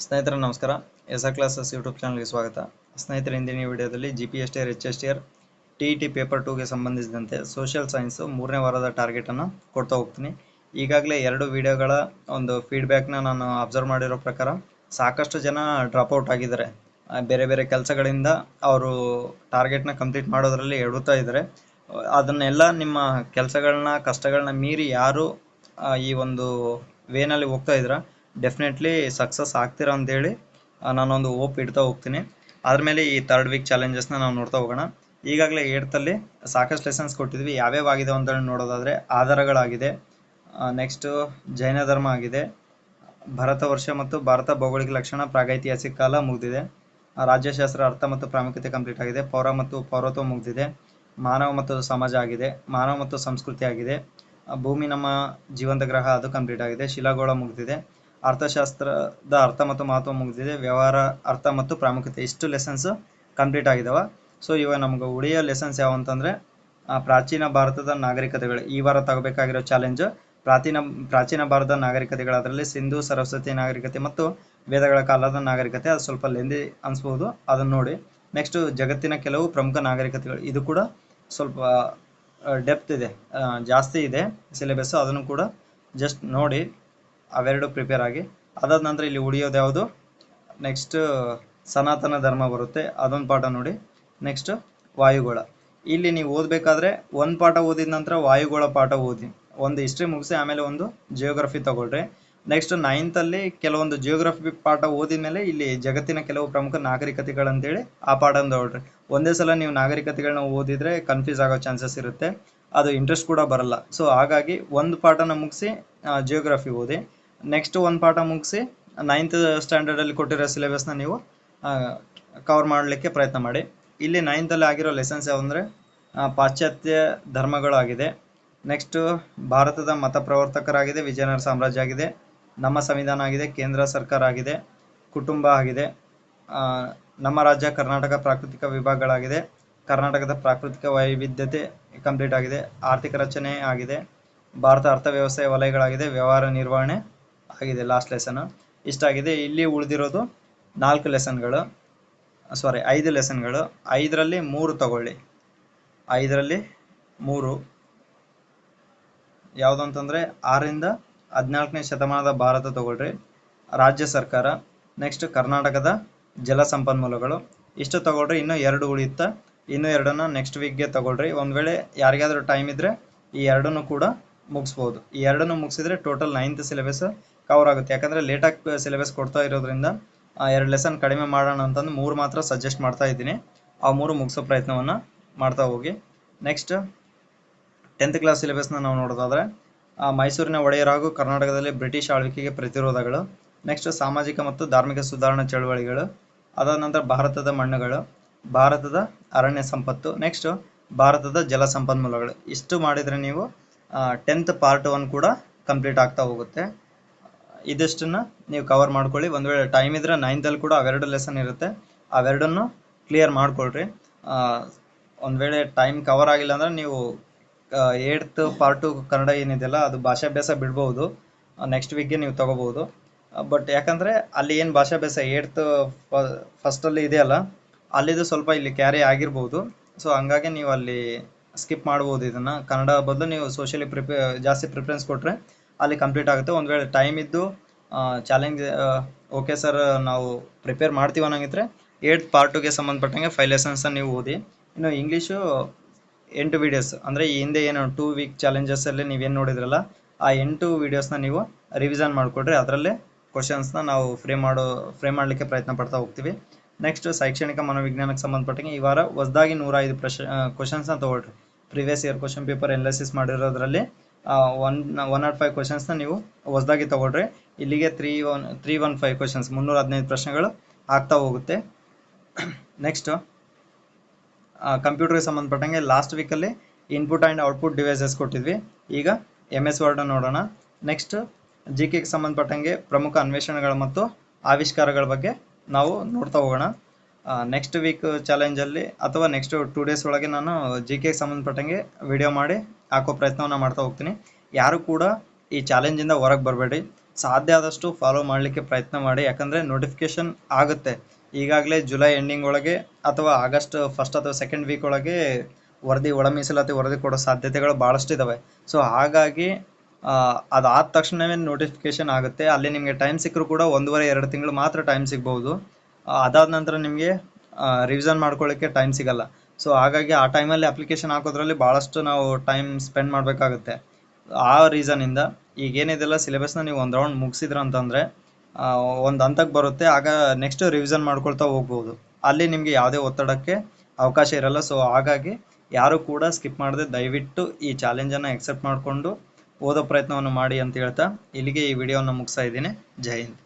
ಸ್ನೇಹಿತರೆ ನಮಸ್ಕಾರ. S R classes YouTube ಚಾನಲ್ಗೆ ಸ್ವಾಗತ. ಸ್ನೇಹಿತರ ಇಂದಿನ ವಿಡಿಯೋದಲ್ಲಿ G P S T R H S T R T E T paper ಟೂಗೆ ಸಂಬಂಧಿಸಿದಂತೆ ಸೋಷಿಯಲ್ ಸೈನ್ಸು ಮೂರನೇ ವಾರದ ಟಾರ್ಗೆಟನ್ನು ಕೊಡ್ತಾ ಹೋಗ್ತೀನಿ. ಈಗಾಗಲೇ ಎರಡು ವಿಡಿಯೋಗಳ ಒಂದು ಫೀಡ್ಬ್ಯಾಕ್ನ ನಾನು ಅಬ್ಸರ್ವ್ ಮಾಡಿರೋ ಪ್ರಕಾರ ಸಾಕಷ್ಟು ಜನ ಡ್ರಾಪ್ಔಟ್ ಆಗಿದ್ದಾರೆ. ಆ, ಬೇರೆ ಬೇರೆ ಕೆಲಸಗಳಿಂದ ಅವರು ಟಾರ್ಗೆಟ್ನ ಕಂಪ್ಲೀಟ್ ಮಾಡೋದರಲ್ಲಿ ಎಡುತ್ತಾ ಇದ್ದಾರೆ. ಅದನ್ನೆಲ್ಲ ನಿಮ್ಮ ಕೆಲಸಗಳನ್ನ ಕಷ್ಟಗಳನ್ನ ಮೀರಿ ಯಾರು ಈ ಒಂದು ವೇನಲ್ಲಿ ಹೋಗ್ತಾ ಇದ್ದೀರಾ? ಡೆಫಿನೆಟ್ಲಿ ಸಕ್ಸಸ್ ಆಗ್ತೀರಾ ಅಂತೇಳಿ ನಾನೊಂದು ಓಪ್ ಇಡ್ತಾ ಹೋಗ್ತೀನಿ. ಅದ್ರ ಮೇಲೆ ಈ ಥರ್ಡ್ ವೀಕ್ ಚಾಲೆಂಜಸ್ನ ನಾವು ನೋಡ್ತಾ ಹೋಗೋಣ. ಈಗಾಗಲೇ ಏಡ್ತಲ್ಲಿ ಸಾಕಷ್ಟು ಲೆಸನ್ಸ್ ಕೊಟ್ಟಿದ್ವಿ. ಯಾವ್ಯಾವ ಆಗಿದೆ ಅಂತ ನೋಡೋದಾದ್ರೆ ಆಧಾರಗಳಾಗಿದೆ ನೆಕ್ಸ್ಟು ಜೈನ ಧರ್ಮ ಆಗಿದೆ, ಭಾರತ ವರ್ಷ ಮತ್ತು ಭಾರತ ಭೌಗೋಳಿಕ ಲಕ್ಷಣ ಪ್ರಾಗೈತಿಹಾಸಿಕ ಕಾಲ ಮುಗಿದಿದೆ. ರಾಜ್ಯಶಾಸ್ತ್ರ ಅರ್ಥ ಮತ್ತು ಪ್ರಾಮುಖ್ಯತೆ ಕಂಪ್ಲೀಟ್ ಆಗಿದೆ. ಪೌರ ಮತ್ತು ಪೌರತ್ವ ಮುಗಿದಿದೆ. ಮಾನವ ಮತ್ತು ಸಮಾಜ ಆಗಿದೆ. ಮಾನವ ಮತ್ತು ಸಂಸ್ಕೃತಿ ಆಗಿದೆ. ಭೂಮಿ ನಮ್ಮ ಜೀವಂತ ಗ್ರಹ ಅದು ಕಂಪ್ಲೀಟ್ ಆಗಿದೆ. ಶಿಲಾಗೋಳ ಮುಗಿದಿದೆ. ಅರ್ಥಶಾಸ್ತ್ರದ ಅರ್ಥ ಮತ್ತು ಮಹತ್ವ ಮುಗಿದಿದೆ. ವ್ಯವಹಾರ ಅರ್ಥ ಮತ್ತು ಪ್ರಾಮುಖ್ಯತೆ ಇಷ್ಟು ಲೆಸನ್ಸ್ ಕಂಪ್ಲೀಟ್ ಆಗಿದಾವೆ. ಸೊ ಇವಾಗ ನಮ್ಗೆ ಉಳಿಯ ಲೆಸನ್ಸ್ ಯಾವ ಅಂತಂದ್ರೆ ಪ್ರಾಚೀನ ಭಾರತದ ನಾಗರಿಕತೆಗಳು. ಈ ವಾರ ತಗೋಬೇಕಾಗಿರೋ ಚಾಲೆಂಜ್ ಪ್ರಾಚೀನ ಪ್ರಾಚೀನ ಭಾರತದ ನಾಗರಿಕತೆಗಳು. ಅದರಲ್ಲಿ ಸಿಂಧು, ಸರಸ್ವತಿ ನಾಗರಿಕತೆ ಮತ್ತು ವೇದಗಳ ಕಾಲದ ನಾಗರಿಕತೆ. ಅದು ಸ್ವಲ್ಪ ಲೆಂದಿ ಅನ್ಸ್ಬೋದು. ಅದನ್ನ ನೋಡಿ. ನೆಕ್ಸ್ಟ್ ಜಗತ್ತಿನ ಕೆಲವು ಪ್ರಮುಖ ನಾಗರಿಕತೆಗಳು. ಇದು ಕೂಡ ಸ್ವಲ್ಪ ಡೆಪ್ತ್ ಇದೆ. ಜಾಸ್ತಿ ಇದೆ ಸಿಲೆಬಸ್ ಅದನ್ನು ಕೂಡ ಜಸ್ಟ್ ನೋಡಿ. ಅವೆರಡು ಪ್ರಿಪೇರ್ ಆಗಿ, ಅದಾದ ನಂತರ ಇಲ್ಲಿ ಉಳಿಯೋದು ಯಾವುದು? ನೆಕ್ಸ್ಟ್ ಸನಾತನ ಧರ್ಮ ಬರುತ್ತೆ, ಅದೊಂದು ಪಾಠ ನೋಡಿ. ನೆಕ್ಸ್ಟ್ ವಾಯುಗೋಳ. ಇಲ್ಲಿ ನೀವು ಓದಬೇಕಾದ್ರೆ ಒಂದು ಪಾಠ ಓದಿದ ನಂತರ ವಾಯುಗೋಳ ಪಾಠ ಓದಿ. ಒಂದು ಹಿಸ್ಟ್ರಿ ಮುಗಿಸಿ ಆಮೇಲೆ ಒಂದು ಜಿಯೋಗ್ರಫಿ ತಗೊಳ್ರಿ. ನೆಕ್ಸ್ಟ್ ನೈನ್ತಲ್ಲಿ ಕೆಲವೊಂದು ಜಿಯೋಗ್ರಫಿ ಪಾಠ ಓದಿದ ಮೇಲೆ ಇಲ್ಲಿ ಜಗತ್ತಿನ ಕೆಲವು ಪ್ರಮುಖ ನಾಗರಿಕತೆಗಳಂತೇಳಿ ಆ ಪಾಠ ತಗೊಳ್ರಿ. ಒಂದೇ ಸಲ ನೀವು ನಾಗರಿಕತೆಗಳನ್ನ ಓದಿದ್ರೆ ಕನ್ಫ್ಯೂಸ್ ಆಗೋ ಚಾನ್ಸಸ್ ಇರುತ್ತೆ. ಅದು ಇಂಟ್ರೆಸ್ಟ್ ಕೂಡ ಬರಲ್ಲ. ಸೊ ಹಾಗಾಗಿ ಒಂದು ಪಾಠನ ಮುಗಿಸಿ ಜಿಯೋಗ್ರಫಿ ಓದಿ. ನೆಕ್ಸ್ಟ್ ಒಂದು ಪಾಠ ಮುಗಿಸಿ ನೈನ್ತ್ ಸ್ಟ್ಯಾಂಡರ್ಡಲ್ಲಿ ಕೊಟ್ಟಿರೋ ಸಿಲೆಬಸ್ನ ನೀವು ಕವರ್ ಮಾಡಲಿಕ್ಕೆ ಪ್ರಯತ್ನ ಮಾಡಿ. ಇಲ್ಲಿ ನೈನ್ತಲ್ಲಿ ಆಗಿರೋ ಲೆಸನ್ಸ್ ಯಾವಂದರೆ ಪಾಶ್ಚಾತ್ಯ ಧರ್ಮಗಳಾಗಿದೆ. ನೆಕ್ಸ್ಟು ಭಾರತದ ಮತ ಪ್ರವರ್ತಕರಾಗಿದೆ, ವಿಜಯನಗರ ಸಾಮ್ರಾಜ್ಯ ಆಗಿದೆ ನಮ್ಮ ಸಂವಿಧಾನ ಆಗಿದೆ, ಕೇಂದ್ರ ಸರ್ಕಾರ ಆಗಿದೆ, ಕುಟುಂಬ ಆಗಿದೆ. ನಮ್ಮ ರಾಜ್ಯ ಕರ್ನಾಟಕ ಪ್ರಾಕೃತಿಕ ವಿಭಾಗಗಳಾಗಿದೆ. ಕರ್ನಾಟಕದ ಪ್ರಾಕೃತಿಕ ವೈವಿಧ್ಯತೆ ಕಂಪ್ಲೀಟ್ ಆಗಿದೆ. ಆರ್ಥಿಕ ರಚನೆ ಆಗಿದೆ. ಭಾರತ ಅರ್ಥವ್ಯವಸ್ಥೆ ವಲಯಗಳಾಗಿದೆ. ವ್ಯವಹಾರ ನಿರ್ವಹಣೆ ಆಗಿದೆ ಲಾಸ್ಟ್ ಲೆಸನ್ ಇಷ್ಟಾಗಿದೆ ಇಲ್ಲಿ ಉಳಿದಿರೋದು ನಾಲ್ಕು ಲೆಸನ್ಗಳು ಸಾರಿ ಐದು ಲೆಸನ್ಗಳು ಐದರಲ್ಲಿ ಮೂರು ತಗೊಳ್ಳಿ. ಐದರಲ್ಲಿ ಮೂರು. ಯಾವುದು ಅಂತಂದರೆ ಆರರಿಂದ ಹದಿನಾಲ್ಕನೇ ಶತಮಾನದ ಭಾರತ ತಗೊಳ್ರಿ. ರಾಜ್ಯ ಸರ್ಕಾರ ನೆಕ್ಸ್ಟ್ ಕರ್ನಾಟಕದ ಜಲ ಸಂಪನ್ಮೂಲಗಳು. ಇಷ್ಟು ತಗೊಳ್ರಿ, ಇನ್ನೂ ಎರಡು ಉಳಿಯುತ್ತಾ. ಇನ್ನೂ ಎರಡನ್ನ ನೆಕ್ಸ್ಟ್ ವೀಕ್ಗೆ ತಗೊಳ್ರಿ. ಒಂದು ವೇಳೆ ಯಾರಿಗಾದ್ರೂ ಟೈಮ್ ಇದ್ದರೆ ಈ ಎರಡನ್ನು ಕೂಡ ಮುಗಿಸ್ಬೋದು. ಈ ಎರಡನ್ನು ಮುಗಿಸಿದ್ರೆ ಟೋಟಲ್ ನೈನ್ತ್ ಸಿಲೆಬಸ್ ಕವರ್ ಆಗುತ್ತೆ. ಯಾಕಂದರೆ ಲೇಟಾಗಿ ಸಿಲೆಬಸ್ ಕೊಡ್ತಾ ಇರೋದ್ರಿಂದ ಎರಡು ಲೆಸನ್ ಕಡಿಮೆ ಮಾಡೋಣ ಅಂತಂದು ಮೂರು ಮಾತ್ರ ಸಜೆಸ್ಟ್ ಮಾಡ್ತಾ ಇದ್ದೀನಿ. ಆ ಮೂರು ಮುಗಿಸೋ ಪ್ರಯತ್ನವನ್ನು ಮಾಡ್ತಾ ಹೋಗಿ. ನೆಕ್ಸ್ಟ್ ಟೆಂತ್ ಕ್ಲಾಸ್ ಸಿಲೆಬಸ್ನ ನಾವು ನೋಡೋದಾದ್ರೆ ಮೈಸೂರಿನ ಒಡೆಯರ್ ಹಾಗೂ ಕರ್ನಾಟಕದಲ್ಲಿ ಬ್ರಿಟಿಷ್ ಆಳ್ವಿಕೆಗೆ ಪ್ರತಿರೋಧಗಳು. ನೆಕ್ಸ್ಟ್ ಸಾಮಾಜಿಕ ಮತ್ತು ಧಾರ್ಮಿಕ ಸುಧಾರಣಾ ಚಳವಳಿಗಳು. ಅದಾದ ನಂತರ ಭಾರತದ ಮಣ್ಣುಗಳು, ಭಾರತದ ಅರಣ್ಯ ಸಂಪತ್ತು. ನೆಕ್ಸ್ಟ್ ಭಾರತದ ಜಲ ಸಂಪನ್ಮೂಲಗಳು. ಇಷ್ಟು ಮಾಡಿದರೆ ನೀವು ಟೆಂತ್ ಪಾರ್ಟ್ ಒನ್ ಕೂಡ ಕಂಪ್ಲೀಟ್ ಆಗ್ತಾ ಹೋಗುತ್ತೆ. ಇದಿಷ್ಟನ್ನ ನೀವು ಕವರ್ ಮಾಡ್ಕೊಳ್ಳಿ. ಒಂದು ವೇಳೆ ಟೈಮ್ ಇದ್ರೆ ನೈನ್ತಲ್ಲಿ ಕೂಡ ಅವೆರಡು ಲೆಸನ್ ಇರುತ್ತೆ. ಅವೆರಡನ್ನು ಕ್ಲಿಯರ್ ಮಾಡ್ಕೊಳ್ರಿ. ಒಂದು ವೇಳೆ ಟೈಮ್ ಕವರ್ ಆಗಿಲ್ಲ ಅಂದ್ರೆ ನೀವು ಏಡ್ತ್ ಪಾರ್ಟು ಕನ್ನಡ ಏನಿದೆಯಲ್ಲ, ಅದು ಭಾಷಾಭ್ಯಾಸ ಬಿಡ್ಬೋದು. ನೆಕ್ಸ್ಟ್ ವೀಕ್ಗೆ ನೀವು ತಗೋಬಹುದು ಬಟ್ ಯಾಕಂದ್ರೆ ಅಲ್ಲಿ ಏನು ಭಾಷಾಭ್ಯಾಸ ಏಡ್ತ್ ಫಸ್ಟಲ್ಲಿ ಇದೆಯಲ್ಲ, ಅಲ್ಲಿದು ಸ್ವಲ್ಪ ಇಲ್ಲಿ ಕ್ಯಾರಿ ಆಗಿರ್ಬೋದು. ಸೊ ಹಂಗಾಗಿ ನೀವು ಅಲ್ಲಿ ಸ್ಕಿಪ್ ಮಾಡ್ಬೋದು ಇದನ್ನ. ಕನ್ನಡ ಬದಲು ನೀವು ಸೋಷಿಯಲಿ ಪ್ರಿಪೇ ಜಾಸ್ತಿ ಪ್ರಿಫರೆನ್ಸ್ ಕೊಟ್ಟರೆ ಅಲ್ಲಿ ಕಂಪ್ಲೀಟ್ ಆಗುತ್ತೆ. ಒಂದು ವೇಳೆ ಟೈಮ್ ಇದ್ದು ಚಾಲೆಂಜ್ ಓಕೆ ಸರ್ ನಾವು ಪ್ರಿಪೇರ್ ಮಾಡ್ತೀವಿ ಅನ್ನಂಗಿದ್ರೆ ಏಟ್ ಪಾರ್ಟುಗೆ ಸಂಬಂಧಪಟ್ಟಂಗೆ ಫೈವ್ ಲೆಸನ್ಸ್ ನೀವು ಓದಿ, ಇನ್ನು ಇಂಗ್ಲೀಷು ಎಂಟು ವಿಡಿಯೋಸ್ ಅಂದರೆ ಈ ಹಿಂದೆ ಏನು ಟೂ ವೀಕ್ ಚಾಲೆಂಜಸಲ್ಲಿ ನೀವೇನು ನೋಡಿದ್ರಲ್ಲ, ಆ ಎಂಟು ವಿಡಿಯೋಸ್ನ ನೀವು ರಿವಿಷನ್ ಮಾಡಿಕೊಡ್ರಿ. ಅದರಲ್ಲೇ ಕ್ವಶನ್ಸ್ನ ನಾವು ಫ್ರೇಮ್ ಮಾಡೋ ಫ್ರೇಮ್ ಮಾಡಲಿಕ್ಕೆ ಪ್ರಯತ್ನ ಪಡ್ತಾ ಹೋಗ್ತೀವಿ. ನೆಕ್ಸ್ಟ್ ಶೈಕ್ಷಣಿಕ ಮನೋವಿಜ್ಞಾನಕ್ಕೆ ಸಂಬಂಧಪಟ್ಟಂಗೆ ಈ ವಾರ ಹೊಸದಾಗಿ ನೂರ ಐದು ಪ್ರಶ ಕ್ವಶನ್ಸ್ನ ತೊಗೊಳ್ರಿ. Previous year question paper analysis ಮಾಡಿರೋದ್ರಲ್ಲಿ one one nought five ಕ್ವಶನ್ಸ್ನ ನೀವು ಹೊಸದಾಗಿ ತಗೊಳ್ರಿ. ಇಲ್ಲಿಗೆ three one three one five questions ಮುನ್ನೂರ ಹದಿನೈದು ಪ್ರಶ್ನೆಗಳು ಆಗ್ತಾ ಹೋಗುತ್ತೆ. ನೆಕ್ಸ್ಟ್ ಕಂಪ್ಯೂಟರ್ಗೆ ಸಂಬಂಧಪಟ್ಟಂಗೆ ಲಾಸ್ಟ್ ವೀಕಲ್ಲಿ ಇನ್ಪುಟ್ ಆ್ಯಂಡ್ ಔಟ್ಪುಟ್ ಡಿವೈಸಸ್ ಕೊಟ್ಟಿದ್ವಿ. ಈಗ ಎಂ ಎಸ್ ವರ್ಡ್ ನೋಡೋಣ. ನೆಕ್ಸ್ಟ್ ಜಿ ಕೆಗೆ ಸಂಬಂಧಪಟ್ಟಂಗೆ ಪ್ರಮುಖ ಅನ್ವೇಷಣೆಗಳು ಮತ್ತು ಆವಿಷ್ಕಾರಗಳ ಬಗ್ಗೆ ನಾವು ನೋಡ್ತಾ ಹೋಗೋಣ. ನೆಕ್ಸ್ಟ್ ವೀಕ್ ಚಾಲೆಂಜಲ್ಲಿ ಅಥವಾ ನೆಕ್ಸ್ಟ್ ಟೂ ಡೇಸ್ ಒಳಗೆ ನಾನು ಜಿ ಕೆಗೆ ಸಂಬಂಧಪಟ್ಟಂಗೆ ವಿಡಿಯೋ ಮಾಡಿ ಹಾಕೋ ಪ್ರಯತ್ನವನ್ನು ಮಾಡ್ತಾ ಹೋಗ್ತೀನಿ. ಯಾರು ಕೂಡ ಈ ಚಾಲೆಂಜಿಂದ ಹೊರಗೆ ಬರಬೇಡಿ. ಸಾಧ್ಯ ಆದಷ್ಟು ಫಾಲೋ ಮಾಡಲಿಕ್ಕೆ ಪ್ರಯತ್ನ ಮಾಡಿ. ಯಾಕಂದರೆ ನೋಟಿಫಿಕೇಶನ್ ಆಗುತ್ತೆ. ಈಗಾಗಲೇ ಜುಲೈ ಎಂಡಿಂಗ್ ಒಳಗೆ ಅಥವಾ ಆಗಸ್ಟ್ ಫಸ್ಟ್ ಅಥವಾ ಸೆಕೆಂಡ್ ವೀಕ್ ಒಳಗೆ ವರದಿ, ಒಳ ಮೀಸಲಾತಿ ವರದಿ ಕೊಡೋ ಸಾಧ್ಯತೆಗಳು ಭಾಳಷ್ಟು ಇದ್ದಾವೆ ಸೊ ಹಾಗಾಗಿ ಅದಾದ ತಕ್ಷಣವೇ ನೋಟಿಫಿಕೇಶನ್ ಆಗುತ್ತೆ. ಅಲ್ಲಿ ನಿಮಗೆ ಟೈಮ್ ಸಿಕ್ಕರೂ ಕೂಡ ಒಂದೂವರೆ, ಎರಡು ತಿಂಗಳು ಮಾತ್ರ ಟೈಮ್ ಸಿಗ್ಬೋದು. ಅದಾದ ನಂತರ ನಿಮಗೆ ರಿವಿಷನ್ ಮಾಡ್ಕೊಳ್ಳಿಕ್ಕೆ ಟೈಮ್ ಸಿಗಲ್ಲ. ಸೊ ಹಾಗಾಗಿ ಆ ಟೈಮಲ್ಲಿ ಅಪ್ಲಿಕೇಶನ್ ಹಾಕೋದ್ರಲ್ಲಿ ಭಾಳಷ್ಟು ನಾವು ಟೈಮ್ ಸ್ಪೆಂಡ್ ಮಾಡಬೇಕಾಗುತ್ತೆ. ಆ ರೀಸನಿಂದ ಈಗ ಏನಿದೆಲ್ಲ ಸಿಲೆಬಸ್ನ ನೀವು ಒಂದು ರೌಂಡ್ ಮುಗಿಸಿದ್ರ ಅಂತಂದರೆ ಒಂದು ಹಂತಕ್ಕೆ ಬರುತ್ತೆ, ಆಗ ನೆಕ್ಸ್ಟ್ ರಿವಿಷನ್ ಮಾಡ್ಕೊಳ್ತಾ ಹೋಗ್ಬೋದು. ಅಲ್ಲಿ ನಿಮಗೆ ಯಾವುದೇ ಒತ್ತಡಕ್ಕೆ ಅವಕಾಶ ಇರಲ್ಲ. ಸೊ ಹಾಗಾಗಿ ಯಾರೂ ಕೂಡ ಸ್ಕಿಪ್ ಮಾಡದೆ ದಯವಿಟ್ಟು ಈ ಚಾಲೆಂಜನ್ನು ಎಕ್ಸೆಪ್ಟ್ ಮಾಡಿಕೊಂಡು ಓದೋ ಪ್ರಯತ್ನವನ್ನು ಮಾಡಿ ಅಂತ ಹೇಳ್ತಾ ಇಲ್ಲಿಗೆ ಈ ವಿಡಿಯೋವನ್ನು ಮುಗಿಸ್ತಾ ಇದ್ದೀನಿ. ಜೈ ಹಿಂದ್.